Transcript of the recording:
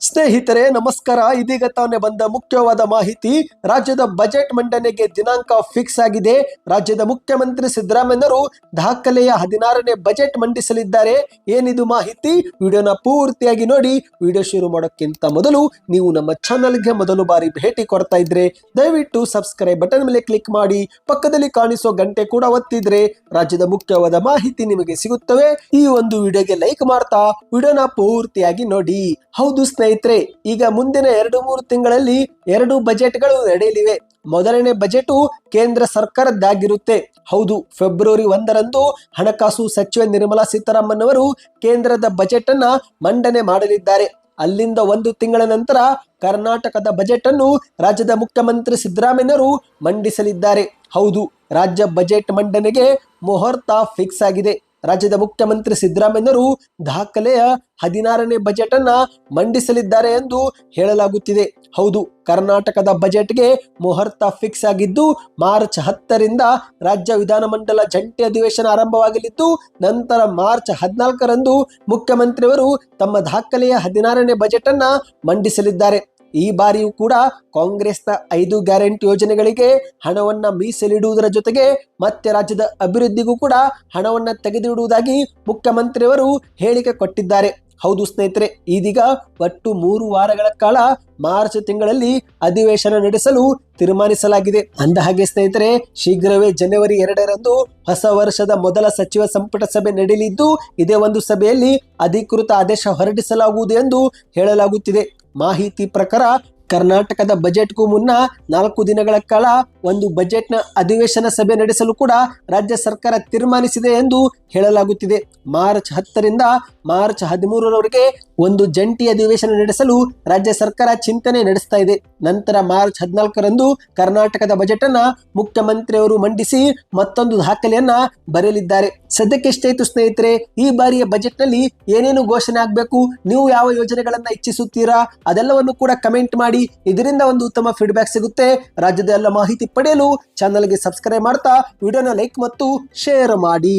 ಸ್ನೇಹಿತರೆ, ನಮಸ್ಕಾರ. ಇದೀಗ ತಾನೇ ಬಂದ ಮುಖ್ಯವಾದ ಮಾಹಿತಿ, ರಾಜ್ಯದ ಬಜೆಟ್ ಮಂಡನೆಗೆ ದಿನಾಂಕ ಫಿಕ್ಸ್ ಆಗಿದೆ. ರಾಜ್ಯದ ಮುಖ್ಯಮಂತ್ರಿ ಸಿದ್ದರಾಮಯ್ಯರು ದಾಖಲೆಯ ಹದಿನಾರನೇ ಬಜೆಟ್ ಮಂಡಿಸಲಿದ್ದಾರೆ. ಏನಿದು ಮಾಹಿತಿ? ವಿಡಿಯೋನ ಪೂರ್ತಿಯಾಗಿ ನೋಡಿ. ವಿಡಿಯೋ ಶುರು ಮಾಡೋಕ್ಕಿಂತ ಮೊದಲು ನೀವು ನಮ್ಮ ಚಾನಲ್ಗೆ ಮೊದಲು ಬಾರಿ ಭೇಟಿ ಕೊಡ್ತಾ ಇದ್ರೆ, ದಯವಿಟ್ಟು ಸಬ್ಸ್ಕ್ರೈಬ್ ಬಟನ್ ಮೇಲೆ ಕ್ಲಿಕ್ ಮಾಡಿ. ಪಕ್ಕದಲ್ಲಿ ಕಾಣಿಸೋ ಗಂಟೆ ಕೂಡ ಒತ್ತಿದ್ರೆ ರಾಜ್ಯದ ಮುಖ್ಯವಾದ ಮಾಹಿತಿ ನಿಮಗೆ ಸಿಗುತ್ತವೆ. ಈ ಒಂದು ವಿಡಿಯೋಗೆ ಲೈಕ್ ಮಾಡ್ತಾ, ವಿಡಿಯೋನ ಪೂರ್ತಿಯಾಗಿ ನೋಡಿ. ಹೌದು ಸ್ನೇಹಿತರೆ ಈಗ ಮುಂದಿನ ಎರಡು ಮೂರು ತಿಂಗಳಲ್ಲಿ ಎರಡು ಬಜೆಟ್ಗಳು ನಡೆಯಲಿವೆ. ಮೊದಲನೇ ಬಜೆಟು ಕೇಂದ್ರ ಸರ್ಕಾರದ್ದಾಗಿರುತ್ತೆ. ಹೌದು, ಫೆಬ್ರವರಿ ಒಂದರಂದು ಹಣಕಾಸು ಸಚಿವೆ ನಿರ್ಮಲಾ ಸೀತಾರಾಮನ್ ಅವರು ಕೇಂದ್ರದ ಬಜೆಟ್ ಅನ್ನ ಮಂಡನೆ ಮಾಡಲಿದ್ದಾರೆ. ಅಲ್ಲಿಂದ ಒಂದು ತಿಂಗಳ ನಂತರ ಕರ್ನಾಟಕದ ಬಜೆಟ್ ಅನ್ನು ರಾಜ್ಯದ ಮುಖ್ಯಮಂತ್ರಿ ಸಿದ್ದರಾಮಯ್ಯರು ಮಂಡಿಸಲಿದ್ದಾರೆ. ಹೌದು, ರಾಜ್ಯ ಬಜೆಟ್ ಮಂಡನೆಗೆ ಮುಹೂರ್ತ ಫಿಕ್ಸ್ ಆಗಿದೆ. ರಾಜ್ಯದ ಮುಖ್ಯಮಂತ್ರಿ ಸಿದ್ದರಾಮಯ್ಯರು ದಾಖಲೆಯ ಹದಿನಾರನೇ ಬಜೆಟ್ ಅನ್ನ ಮಂಡಿಸಲಿದ್ದಾರೆ ಎಂದು ಹೇಳಲಾಗುತ್ತಿದೆ. ಹೌದು, ಕರ್ನಾಟಕದ ಬಜೆಟ್ಗೆ ಮುಹೂರ್ತ ಫಿಕ್ಸ್ ಆಗಿದ್ದು, ಮಾರ್ಚ್ ಹತ್ತರಿಂದ ರಾಜ್ಯ ವಿಧಾನಮಂಡಲ ಜಂಟಿ ಅಧಿವೇಶನ ಆರಂಭವಾಗಲಿದ್ದು, ನಂತರ ಮಾರ್ಚ್ ಹದಿನಾಲ್ಕರಂದು ಮುಖ್ಯಮಂತ್ರಿಯವರು ತಮ್ಮ ದಾಖಲೆಯ ಹದಿನಾರನೇ ಬಜೆಟ್ ಅನ್ನ ಮಂಡಿಸಲಿದ್ದಾರೆ. ಈ ಬಾರಿಯೂ ಕೂಡ ಕಾಂಗ್ರೆಸ್ನ ಐದು ಗ್ಯಾರಂಟಿ ಯೋಜನೆಗಳಿಗೆ ಹಣವನ್ನ ಮೀಸಲಿಡುವುದರ ಜೊತೆಗೆ ಮತ್ತೆ ರಾಜ್ಯದ ಅಭಿವೃದ್ಧಿಗೂ ಕೂಡ ಹಣವನ್ನ ತೆಗೆದಿಡುವುದಾಗಿ ಮುಖ್ಯಮಂತ್ರಿಯವರು ಹೇಳಿಕೆ ಕೊಟ್ಟಿದ್ದಾರೆ. ಹೌದು ಸ್ನೇಹಿತರೆ, ಇದೀಗ ಒಟ್ಟು ಮೂರು ವಾರಗಳ ಕಾಲ ಮಾರ್ಚ್ ತಿಂಗಳಲ್ಲಿ ಅಧಿವೇಶನ ನಡೆಸಲು ತೀರ್ಮಾನಿಸಲಾಗಿದೆ. ಅಂದ ಹಾಗೆ ಸ್ನೇಹಿತರೆ, ಶೀಘ್ರವೇ ಜನವರಿ ಎರಡರಂದು ಹೊಸ ವರ್ಷದ ಮೊದಲ ಸಚಿವ ಸಂಪುಟ ಸಭೆ ನಡೆಯಲಿದ್ದು, ಇದೇ ಒಂದು ಸಭೆಯಲ್ಲಿ ಅಧಿಕೃತ ಆದೇಶ ಹೊರಡಿಸಲಾಗುವುದು ಎಂದು ಹೇಳಲಾಗುತ್ತಿದೆ. ಮಾಹಿತಿ ಪ್ರಕಾರ ಕರ್ನಾಟಕದ ಬಜೆಟ್ಗೂ ಮುನ್ನ ನಾಲ್ಕು ದಿನಗಳ ಕಾಲ ಒಂದು ಬಜೆಟ್ನ ಅಧಿವೇಶನ ಸಭೆ ನಡೆಸಲು ಕೂಡ ರಾಜ್ಯ ಸರ್ಕಾರ ತೀರ್ಮಾನಿಸಿದೆ ಎಂದು ಹೇಳಲಾಗುತ್ತಿದೆ. ಮಾರ್ಚ್ ಹತ್ತರಿಂದ ಮಾರ್ಚ್ ಹದಿಮೂರರವರೆಗೆ ಒಂದು ಜಂಟಿ ಅಧಿವೇಶನ ನಡೆಸಲು ರಾಜ್ಯ ಸರ್ಕಾರ ಚಿಂತನೆ ನಡೆಸ್ತಾ ಇದೆ. ನಂತರ ಮಾರ್ಚ್ ಹದಿನಾಲ್ಕರಂದು ಕರ್ನಾಟಕದ ಬಜೆಟ್ ಅನ್ನ ಮುಖ್ಯಮಂತ್ರಿಯವರು ಮಂಡಿಸಿ ಮತ್ತೊಂದು ದಾಖಲೆಯನ್ನ ಬರೆಯಲಿದ್ದಾರೆ. ಇತ್ತು ಸ್ನೇಹಿತರೆ, ಈ ಬಾರಿಯ ಬಜೆಟ್ನಲ್ಲಿ ಏನೇನು ಘೋಷಣೆ ಆಗಬೇಕು, ನೀವು ಯಾವ ಯೋಜನೆಗಳನ್ನ ಇಚ್ಛಿಸುತ್ತೀರಾ, ಅದೆಲ್ಲವನ್ನು ಕೂಡ ಕಮೆಂಟ್ ಮಾಡಿ. ಇದರಿಂದ ಒಂದು ಉತ್ತಮ ಫೀಡ್ಬ್ಯಾಕ್ ಸಿಗುತ್ತೆ. ರಾಜ್ಯದ ಎಲ್ಲ ಮಾಹಿತಿ ಪಡೆಯಲು ಚಾನಲ್ಗೆ ಸಬ್ಸ್ಕ್ರೈಬ್ ಮಾಡ್ತಾ, ವಿಡಿಯೋನ ಲೈಕ್ ಮತ್ತು ಶೇರ್ ಮಾಡಿ.